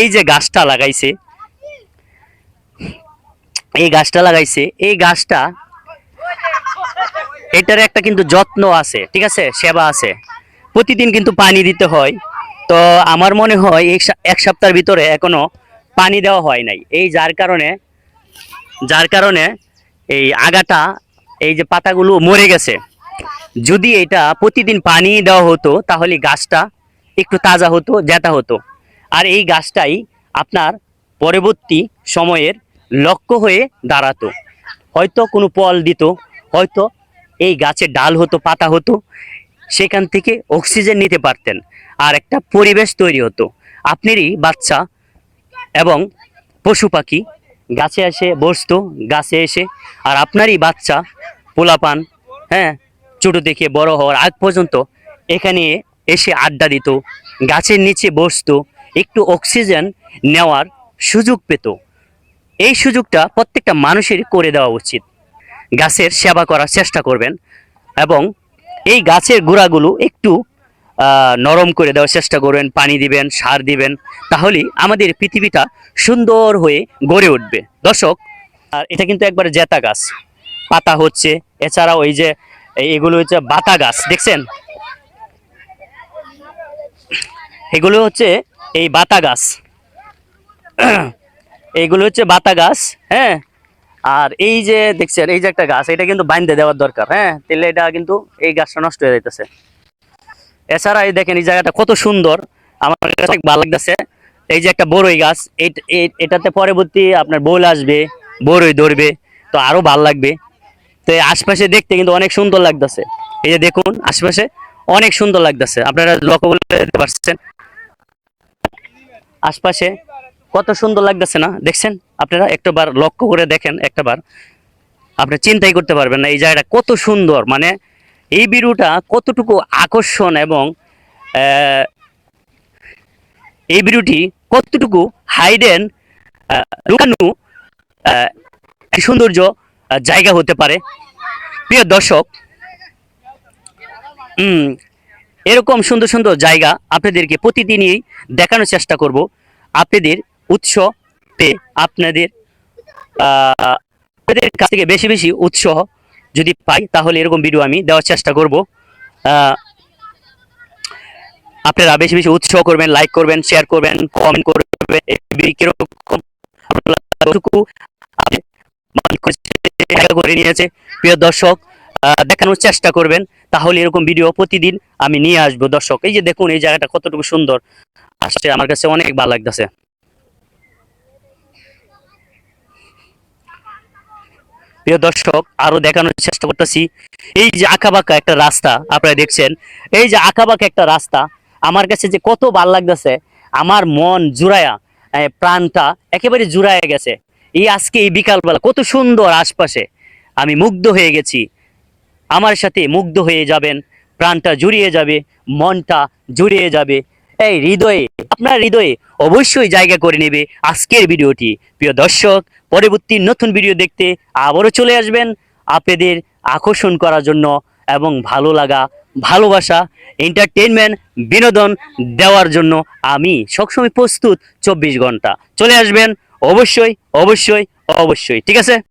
এই যে গাছটা লাগাইছে, এই গাছটা লাগাইছে, এই গাছটা এটার একটা কিন্তু যত্ন আছে, ঠিক আছে, সেবা আছে। প্রতিদিন কিন্তু পানি দিতে হয়। তো আমার মনে হয় এক সপ্তাহের ভিতরে এখনও পানি দেওয়া হয় নাই। এই যার কারণে যার কারণে এই আগাটা, এই যে পাতাগুলো মরে গেছে। যদি এটা প্রতিদিন পানি দেওয়া হতো, তাহলে গাছটা একটু তাজা হতো জেতা হতো। আর এই গাছটাই আপনার পরবর্তী সময়ের লক্ষ্য হয়ে দাঁড়াতো। হয়তো কোনো ফল দিত, হয়তো এই গাছের ডাল হতো, পাতা হতো, সেখান থেকে অক্সিজেন নিতে পারতেন আর একটা পরিবেশ তৈরি হতো। আপনারই বাচ্চা এবং পশু পাখি গাছে এসে বসতো, গাছে এসে, আর আপনারই বাচ্চা পোলাপান হ্যাঁ ছোটো থেকে বড় হওয়ার আগ পর্যন্ত এখানে এসে আড্ডা দিত, গাছের নিচে বসতো একটু অক্সিজেন নেওয়ার সুযোগ পেত। এই সুযোগটা প্রত্যেকটা মানুষেরই করে দেওয়া উচিত। গাছের সেবা করার চেষ্টা করবেন এবং এই গাছের গোড়াগুলো একটু নরম করে দেওয়ার চেষ্টা করবেন, পানি দিবেন, সার দিবেন, তাহলেই আমাদের পৃথিবীটা সুন্দর হয়ে গড়ে উঠবে। দর্শক, আর এটা কিন্তু একবারে জেতা গাছ। পাতা হচ্ছে, এছাড়াও ওই যে, এগুলো হচ্ছে বাতা গাছ, দেখছেন? এগুলো হচ্ছে এই বাতা গাছ এইগুলো হচ্ছে বাতা গাছ হ্যাঁ? আর এই যে দেখছেন, এই যে একটা গাছ, এটা কিন্তু বাইন্ধে দেওয়ার দরকার হ্যাঁ? তাহলে এটা কিন্তু এই গাছটা নষ্ট হয়ে যাইতেছে। এছাড়া এই দেখেন, এই জায়গাটা কত সুন্দর। আমার কাছে ভালো লাগতেছে। এই যে একটা বড়ই গাছ এটাতে পরবর্তী আপনার বোল আসবে বড়ই ধরবে, তো আরও ভালো লাগবে। তো আশপাশে দেখতে কিন্তু অনেক সুন্দর লাগতেছে। এই যে দেখুন, আশপাশে অনেক সুন্দর লাগতেছে। আপনারা লক্ষ্য করে দেখতে পাচ্ছেন আশপাশে কত সুন্দর লাগতেছে না? দেখছেন? আপনারা একটাবার লক্ষ্য করে দেখেন একটাবার। আপনি চিন্তাই করতে পারবেন না এই জায়গাটা কত সুন্দর। মানে এই বিরুটা কতটুকু আকর্ষণ এবং এই বিরুটি কতটুকু হাইডেন লুকানো সৌন্দর্য জায়গা হতে পারে। প্রিয় দর্শক উম, এরকম সুন্দর সুন্দর জায়গা আপনাদেরকে প্রতিদিনই দেখানোর চেষ্টা করব। আপনাদের উৎস পেয়ে আপনাদের আপনাদের কাছ থেকে বেশি বেশি উৎসাহ যদি পাই, তাহলে এরকম ভিডিও আমি দেওয়ার চেষ্টা করব। আপনারা বেশি বেশি উৎসাহ করবেন লাইক করবেন শেয়ার করবেন কমেন্ট করবেন করে নিয়েছে। প্রিয় দর্শক দেখানোর চেষ্টা করবেন, তাহলে এরকম ভিডিও প্রতিদিন আমি নিয়ে আসব। দর্শক, এই যে দেখুন, এই জায়গাটা কতটুকু সুন্দর। আসছে আমার কাছে অনেক ভালো লাগতেছে। প্রিয় দর্শক, আরও দেখানোর চেষ্টা করতেছি। এই যে আঁকাবাঁকা একটা রাস্তা, আপনারা দেখছেন, এই যে আঁকাবাঁকা একটা রাস্তা, আমার কাছে যে কত ভালো লাগতেছে, আমার মন জুড়ায়া প্রাণটা একেবারে জুড়ায়া গেছে। এই আজকে এই বিকালবেলা কত সুন্দর আশপাশে আমি মুগ্ধ হয়ে গেছি। আমার সাথে মুগ্ধ হয়ে যাবেন, প্রাণটা জুড়িয়ে যাবে, মনটা জুড়িয়ে যাবে। এই হৃদয়ে, আপনার হৃদয়ে অবশ্যই জায়গা করে নেবে আজকের ভিডিওটি। প্রিয় দর্শক, পরবর্তী নতুন ভিডিও দেখতে আবারও চলে আসবেন আপনাদের আকর্ষণ করার জন্য এবং ভালো লাগা, ভালোবাসা এন্টারটেনমেন্ট বিনোদন দেওয়ার জন্য আমি সবসময় প্রস্তুত চব্বিশ ঘণ্টা। চলে আসবেন, অবশ্যই অবশ্যই অবশ্যই, ঠিক আছে?